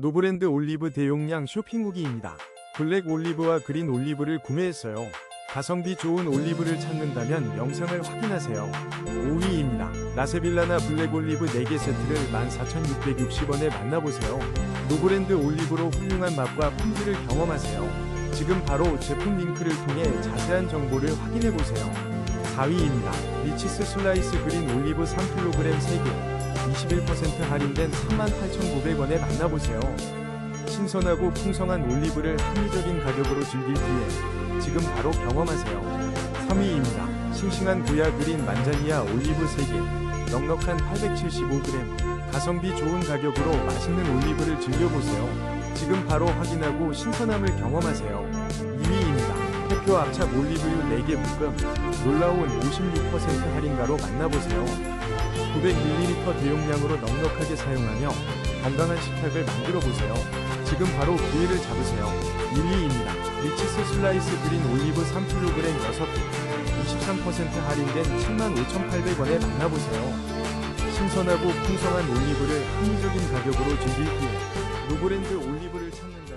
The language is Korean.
노브랜드 올리브 대용량 쇼핑 후기입니다. 블랙 올리브와 그린 올리브를 구매했어요. 가성비 좋은 올리브를 찾는다면 영상을 확인하세요. 5위입니다. 라세빌라나 블랙 올리브 4개 세트를 14,660원에 만나보세요. 노브랜드 올리브로 훌륭한 맛과 품질을 경험하세요. 지금 바로 제품 링크를 통해 자세한 정보를 확인해보세요. 4위입니다. 리치스 슬라이스 그린 올리브 3kg 3개 21% 할인된 38,900원에 만나보세요. 신선하고 풍성한 올리브를 합리적인 가격으로 즐길 기회 지금 바로 경험하세요. 3위입니다. 싱싱한 고야 그린 만자니아 올리브 3개 넉넉한 875g 가성비 좋은 가격으로 맛있는 올리브를 즐겨보세요. 지금 바로 확인하고 신선함을 경험하세요. 2위입니다. 대표 압착 올리브유 4개 묶음 놀라운 56% 할인가로 만나보세요. 900ml 대용량으로 넉넉하게 사용하며 건강한 식탁을 만들어 보세요. 지금 바로 기회를 잡으세요. 1위입니다. 리치스 슬라이스 그린 올리브 3kg 6개 23% 할인된 75,800원에 만나보세요. 신선하고 풍성한 올리브를 합리적인 가격으로 즐길 기회. 노브랜드 올리브를 찾는다면